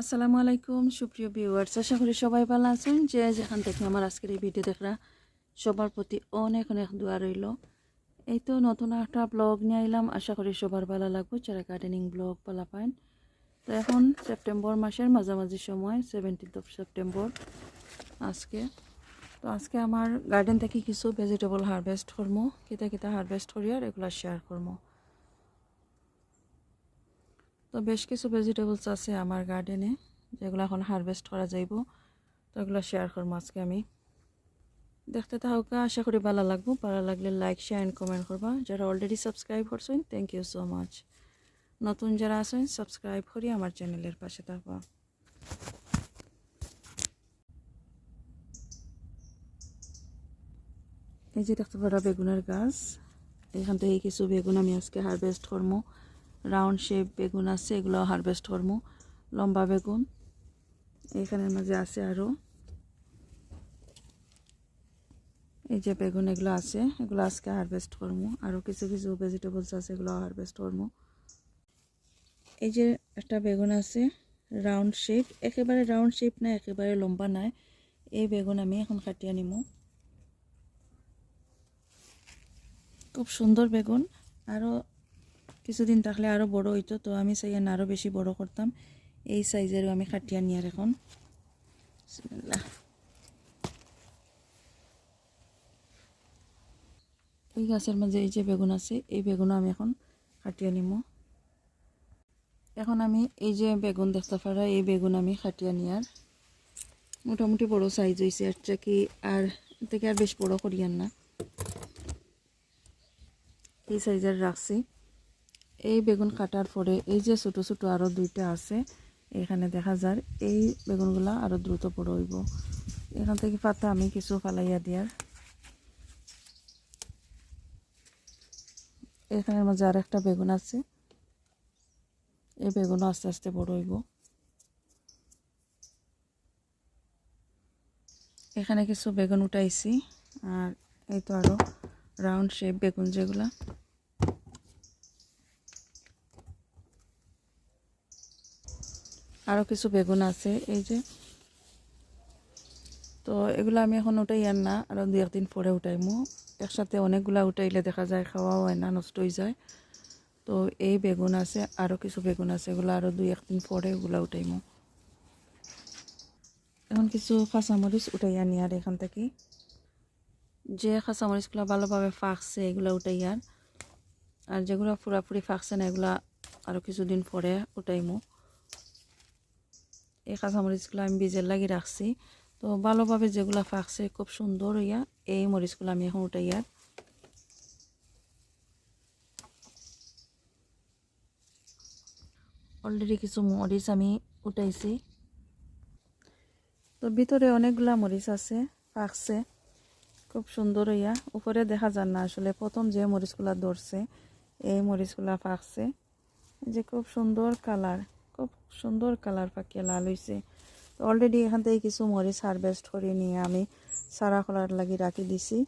আসসালামু আলাইকুম, সুপ্রিয় ভিউয়ার্স আশা করি সবাই ভালো আছেন। যে যেখান থেকে আমার আজকের এই ভিডিও দেখরা, সবার প্রতি অনেক অনেক দোয়া রইল। এই তো নতুন একটা ব্লগ নিয়ে আইলাম। আশা করি সবার ভালো লাগবে। যারা গার্ডেনিং ব্লগ পালা পাইন। তো এখন সেপ্টেম্বর মাসের মাঝামাঝি সময় সেভেন্টিন্থ অফ সেপ্টেম্বর আজকে। তো আজকে আমার গার্ডেন থেকে কিছু ভেজিটেবল হারভেস্ট করব কিতা কিতা হারভেস্ট করি আর এগুলো শেয়ার করব তো বেশ কিছু ভেজিটেবলস আছে আমার গার্ডেনে যেগুলো এখন হারভেস্ট করা যাইব। তো এগুলো শেয়ার করব আজকে আমি। দেখতে থাকা আশা করি ভালো লাগবো। ভালো লাগলে লাইক শেয়ার অ্যান্ড কমেন্ট করবা। যারা অলরেডি সাবস্ক্রাইব করছেন থ্যাংক ইউ সো মাচ নতুন যারা আছেন সাবস্ক্রাইব করি আমার চ্যানেলের পাশে থাকবা। এই যে দেখতে পারা বেগুনের গাছ। এখান থেকে কিছু বেগুন আমি আজকে হারভেস্ট করব। রাউন্ড শেপ বেগুন আছে, এগুলো হারভেস্ট করব। লম্বা বেগুন, এখানের মাঝে আছে আরও এই যে বেগুন, এগুলো আছে, এগুলো আজকে হারভেস্ট করব। আরও কিছু কিছু ভেজিটেবলস আছে, এগুলো হারভেস্ট করব। এই যে একটা বেগুন আছে রাউন্ড শেপ একেবারে রাউন্ড শেপ না, একেবারে লম্বা নাই। এই বেগুন আমি এখন কাটিয়ে নিব। খুব সুন্দর বেগুন। আরও কিছুদিন থাকলে আরও বড় হইতো, তো আমি চাই না আরও বেশি বড় করতাম। এই সাইজেরও আমি কাটিয়ে নিয়ার এখন। এই গাছের মাঝে এই যে বেগুন আছে, এই বেগুনও আমি এখন কাটিয়ে নিব এখন আমি এই যে বেগুন দেখতে পারা, এই বেগুন আমি কাটিয়ে নিয়ার। মোটামুটি বড় সাইজ হয়েছে আর কি আর থেকে আর বেশ বড় করিয়ান না। এই সাইজের রাখছি। এই বেগুন কাটার পরে এই যে ছোটো ছোটো আরও দুইটা আছে, এখানে দেখা যায় এই বেগুনগুলা আরও দ্রুত বড় হইব। এখান থেকে পাতা আমি কিছু ফালাইয়া দিয়ার এখানের মাঝে আর একটা বেগুন আছে। এই বেগুনও আস্তে আস্তে বড় হইব। এখানে কিছু বেগুন উঠাইছি, আর এই তো আরও রাউন্ড শেপ বেগুন যেগুলা। আরও কিছু বেগুন আছে, এই যে। তো এগুলো আমি এখন উঠাই আর না আরও দু একদিন পরে উঠাইমু। একসাথে অনেকগুলা উঠাইলে দেখা যায় খাওয়াও হয় না, নষ্ট হয়ে যায়। তো এই বেগুন আছে আরও কিছু বেগুন আছে, এগুলো আরও দুই একদিন পরে এগুলো উঠাইমু। এখন কিছু কাঁচামরিচ উঠাই আনি আর এখান থেকে। যে কাঁচামরিচগুলো ভালোভাবে ফাঁকছে, এগুলো উঠাই আর। আর যেগুলো পুরাপুরি ফাঁকছে না, এগুলা আরও কিছুদিন পরে উঠাইমু। এই কাঁচামরিচগুলো আমি বীজের লাগিয়ে রাখছি। তো ভালোভাবে যেগুলো ফাঁকছে, খুব সুন্দর হইয়া এই মরিচগুলো আমি এখন উঠাইয়ার অলরেডি কিছু মরিচ আমি উঠাইছি। তো ভিতরে অনেকগুলা মরিচ আছে, ফাঁকছে, খুব সুন্দর হইয়া। উপরে দেখা যান না আসলে প্রথম যে মরিচগুলা ধরছে, এই মরিচগুলা ফাঁকছে। যে খুব সুন্দর কালার। খুব সুন্দর কালার পাকিয়ে লাল হয়েছে তো অলরেডি এখান থেকে কিছু মরিচ হারভেস্ট করে নিয়ে আমি সারা কলার লাগি রাখি দিছি।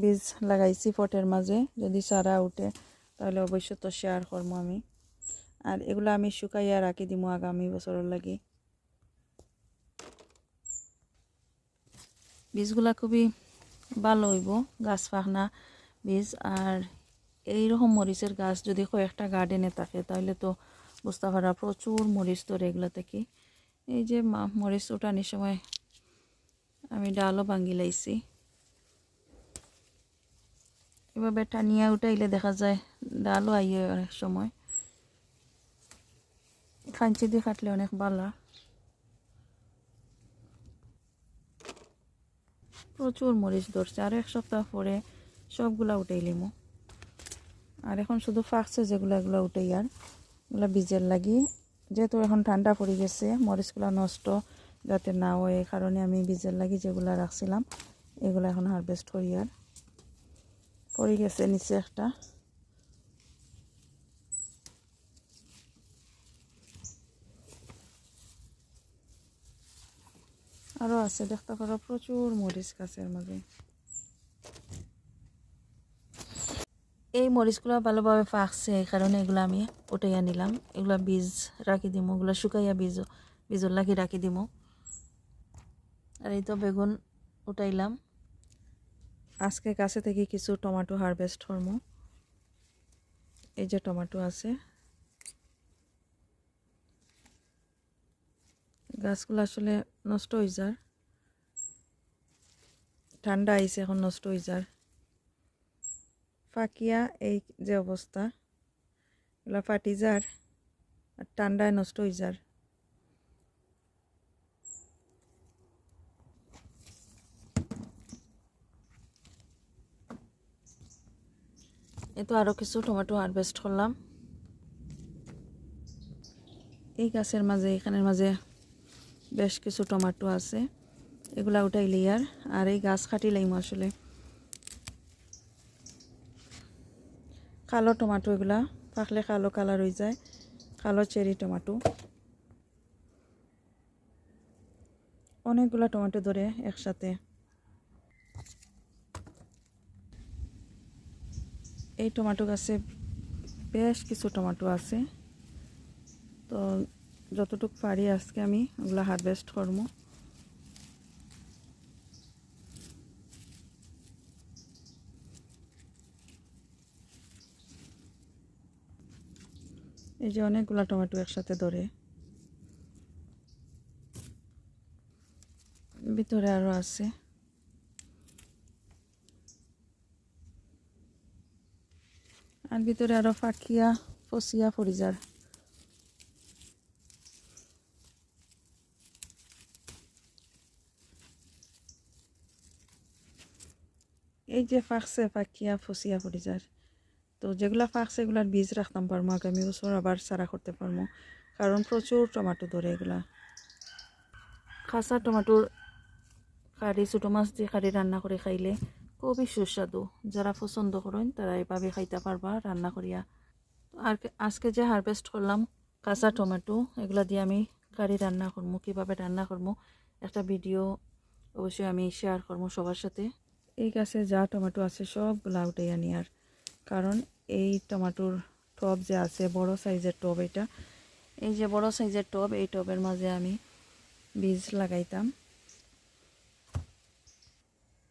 বীজ লাগাইছি ফটের মাঝে, যদি সারা উঠে তাহলে অবশ্যই তো শেয়ার করব আমি। আর এগুলো আমি শুকাইয়া রাখি দিব আগামী বছরের লাগি। বীজগুলা খুবই ভালো হইব, গাছ পাখনা বীজ আর এইরকম মরিচের গাছ যদি কয়েকটা গার্ডেনে থাকে, তাহলে তো বুঝতে পারা প্রচুর মরিচ ধরে এগুলো থেকে এই যে মরিচ উঠানির সময় আমি ডালও ভাঙ্গি লাইছি এভাবে টানিয়া উঠাইলে দেখা যায় ডালও আইয়ে অনেক সময়। খাঞ্চি দিয়ে কাটলে অনেক ভালো প্রচুর মরিচ ধরছে, আর এক সপ্তাহ পরে সবগুলা উঠাইলিমো আর এখন শুধু ফাঁকছে যেগুলো, এগুলো উঠে আর। এগুলো বীজের লাগি। যেহেতু এখন ঠান্ডা পড়ে গেছে, মরিচগুলো নষ্ট যাতে না হয়, এই কারণে আমি বীজের লাগি যেগুলো রাখছিলাম, এগুলো এখন হারভেস্ট করি আর। পড়ে গেছে নিচে একটা। আরও আছে, দেখতে পারো প্রচুর মরিচ গাছের মাঝে। এই মরিচগুলো ভালোভাবে পাকছে এই কারণে এগুলো আমি উঠাইয়া নিলাম। এগুলো বীজ রাখি দিমু, এগুলো শুকাইয়া বীজ, বীজর লাগি রাখি দিমু। আর এই তো বেগুন উঠাইলাম। আজকে কাছে থেকে কিছু টমাটো হারভেস্ট করব এই যে টমাটো আছে। গাছগুলো আসলে নষ্ট হয়ে যার। ঠান্ডা আইছে, এখন নষ্ট হয়ে যার। ফাঁকিয়া এই যে অবস্থা, এগুলো ফাটি যার আর ঠান্ডায় নষ্ট হয়ে যার। এ তো আরও কিছু টমেটো হারভেস্ট করলাম। এই গাছের মাঝে, এখানের মাঝে বেশ কিছু টমেটো আছে, এগুলা উঠাইলি আর আর এই গাছ কাটিলাম আসলে। কালো টমাটো এগুলা পাকলে কালো কালার হয়ে যায়, কালো চেরি টমাটো। অনেকগুলা টমেটো ধরে একসাথে। এই টমেটো গাছে বেশ কিছু টমেটো আছে। তো যতটুকু পারি আজকে আমি ওগুলো হারভেস্ট করব এই যে অনেকগুলা টমেটো একসাথে ধরে। ভিতরে আরও আছে। আর ভিতরে আরও ফাঁকিয়া, ফসিয়া ফরিজার। এই যে ফাঁকছে, ফাঁকিয়া, ফসিয়া ফরিজার। তো যেগুলা ফাঁকছে এগুলার বীজ রাখতাম পারব আগামী বছর আবার সারা করতে পারব কারণ প্রচুর টমেটো ধরে এগুলা। খাসা টমেটোর কারি, ছোটো মাছ দিয়ে কারি রান্না করে খাইলে খুবই সুস্বাদু। যারা পছন্দ করেন, তারা এভাবে খাইতে পারবা রান্না করিয়া। আর আজকে যে হারভেস্ট করলাম, কাঁচা টমেটো, এগুলা দিয়ে আমি কারি রান্না করব কীভাবে রান্না করব একটা ভিডিও অবশ্যই আমি শেয়ার করব সবার সাথে। এই গাছে যা টমেটো আছে, সবগুলা উঠে আনি আর কারণ এই টমাটোর টব যে আছে, বড় সাইজের টব এটা, এই যে বড় সাইজের টব, এই টবের মাঝে আমি বীজ লাগাইতাম।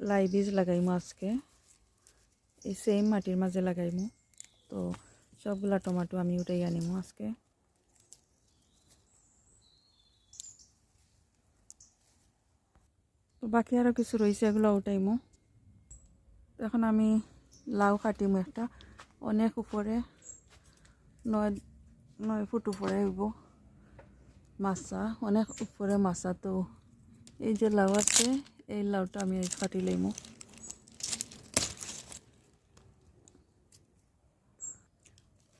লাই বীজ লাগাইমু আজকে। এই সেম মাটির মাঝে লাগাইমু। তো সবগুলা টমাটো আমি উঠাই আনিমো আজকে। তো বাকি আরও কিছু রয়েছে, এগুলো উঠাইমো। এখন আমি লাউ কাটিমু একটা অনেক উপরে, নয় নয় ফুট উপরে হইব মাছা, অনেক উপরে মাছা। তো এই যে লাউ আছে, এই লাউটা আমি কাটি লইমু।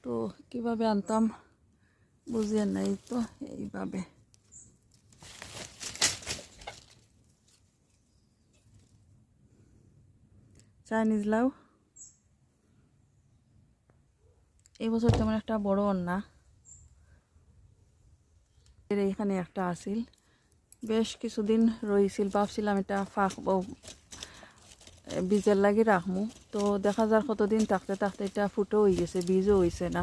তো কীভাবে আনতাম বুঝিয়ে নাই তো এইভাবে। চাইনিজ লাউ। এই বছর তেমন একটা বড় এর এইখানে একটা আসিল। বেশ কিছুদিন রয়েছিল ভাবছিলাম এটা ফাঁক বীজের লাগি রাখমু। তো দেখা যার কতদিন থাকতে থাকতে এটা ফুটো হয়ে গেছে, বীজও হয়েছে না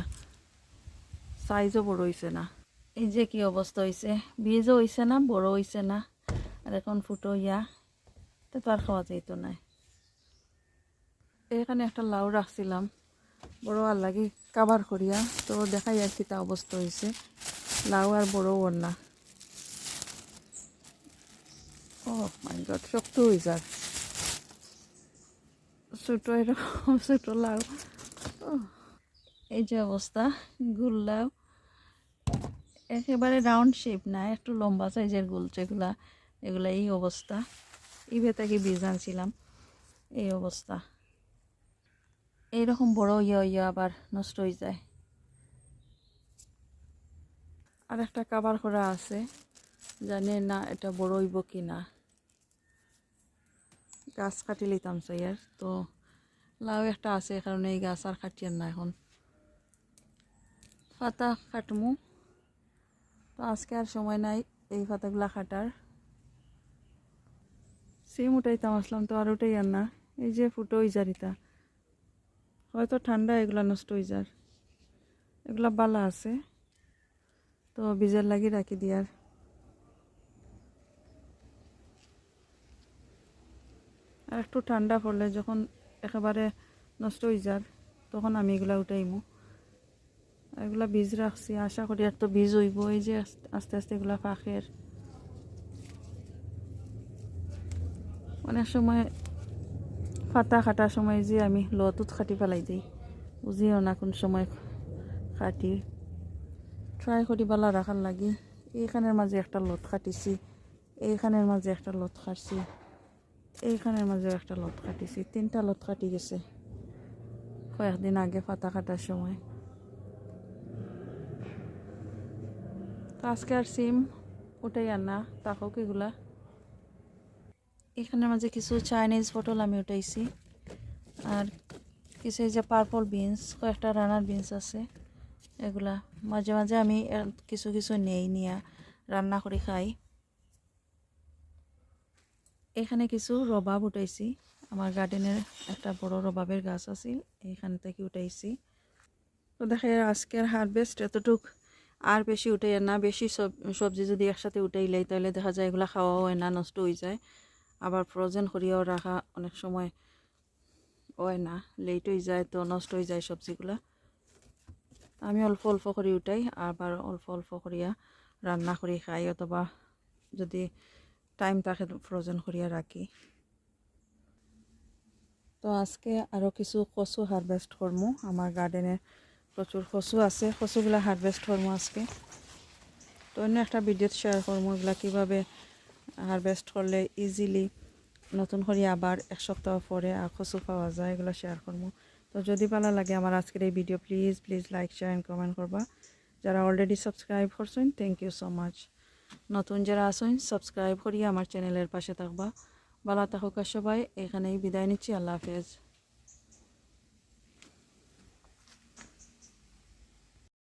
সাইজও বড় হয়েছে না। এই যে কি অবস্থা হয়েছে বীজও হয়েছে না বড় হয়েছে না, আর এখন ফুটো ইয়া তো আর খাওয়া যাইতো না। এখানে একটা লাউ রাখছিলাম। বড় আর লাগি কাবার করিয়া। তো দেখাই আর তা অবস্থা হয়েছে লাউ আর বড় ওর না। ও মাই গড, শক্ত হয়ে যাক। ছোটো এরকম, ছোটো লাউ। এই যে অবস্থা, গুল লাউ। একেবারে রাউন্ড শেপ না, একটু লম্বা সাইজের গুল যেগুলা, এগুলা এই অবস্থা। এই ভেতাকে বীজ আনছিলাম? এই অবস্থা। এইরকম বড় ইয়া ইয়া আবার নষ্ট হয়ে যায়। আর একটা কাবার করা আছে, জানি না এটা বড় হইব কি না গাছ কাটি লইতাম চাইয়ার তো লাউ একটা আছে কারণে এই গাছ আর কাটিয়ার না এখন। পাতা কাটমু। তো আজকে আর সময় নাই এই পাতাগুলা কাটার। সিম উঠাইতাম আসলাম, তো আর উঠাই আর না। এই যে ফুটো ইজারিতা। হয়তো ঠান্ডা, এগুলা নষ্ট হয়ে যার। এগুলা বালা আছে। তো বীজের লাগি রাখি দিয়ার আর। একটু ঠান্ডা পড়লে যখন একেবারে নষ্ট হয়ে যার, তখন আমি এগুলা উঠাইমু। এগুলা বীজ রাখছি। আশা করি আর তো বীজ হইব। এই যে আস্তে- আস্তে এগুলা পাখের। অনেক সময় ফাটা খাটার সময় যে আমি লতুত খাটি পেলাই দিই। বুঝিও না কোন সময় খাটি ট্রাই করি বালা রাখার লাগি। এইখানের মাঝে একটা লত খাটিছি এইখানের মাঝে একটা লত খাটছি এইখানের মাঝে একটা লত কাটিছি। তিনটা লত কাটি গেছে। কয়েকদিন আগে পাতা কাটার সময়। তো আজকে আর সিম উঠাই আনা তাকক এগুলা এখানের মাঝে কিছু চাইনিজ পটল আমি উঠাইছি। আর কিছু এই যে পার্পল বিনস কয়েকটা রানার বিনস আছে। এগুলা মাঝে মাঝে আমি কিছু কিছু নেই, নিয়া রান্না করে খাই। এখানে কিছু রবাব উঠাইছি। আমার গার্ডেনের একটা বড় রবাবের গাছ আছিল এইখান থেকে উঠাইছি। তো দেখে আজকের হারভেস্ট এতটুক আর বেশি উঠে না, বেশি সব, সবজি যদি একসাথে উঠাইলাই, তাহলে দেখা যায় এগুলো খাওয়াও হয় না, নষ্ট হয়ে যায়। আবার ফ্রোজেন করিয়াও রাখা অনেক সময় হয় না। লেট হয়ে যায় তো নষ্ট হয়ে যায় সবজিগুলা। আমি অল্প অল্প করে উঠাই, আবার অল্প অল্প করিয়া রান্না করে, খাই অথবা যদি টাইম থাকে ফ্রোজেন করিয়া রাখি। তো আজকে আরও কিছু কচু হারভেস্ট করমু। আমার গার্ডেনে প্রচুর কচু আছে। কচুগুলা হারভেস্ট করমু আজকে। তো অন্য একটা ভিডিওত শেয়ার করমু এগুলা কীভাবে হারভেস্ট করলে ইজিলি নতুন করে আবার এক সপ্তাহ পরে কচু পাওয়া যায়, এগুলো শেয়ার করব। তো যদি ভালো লাগে আমার আজকের এই video please please like share and comment করবা। যারা অলরেডি সাবস্ক্রাইব করছেন থ্যাংক ইউ সো মাচ নতুন যারা আসেন সাবস্ক্রাইব করিয়ে আমার চ্যানেলের পাশে থাকবা। ভালো থাকুক সবাই, এখানেই বিদায় নিচ্ছি, আল্লাহ হাফেজ।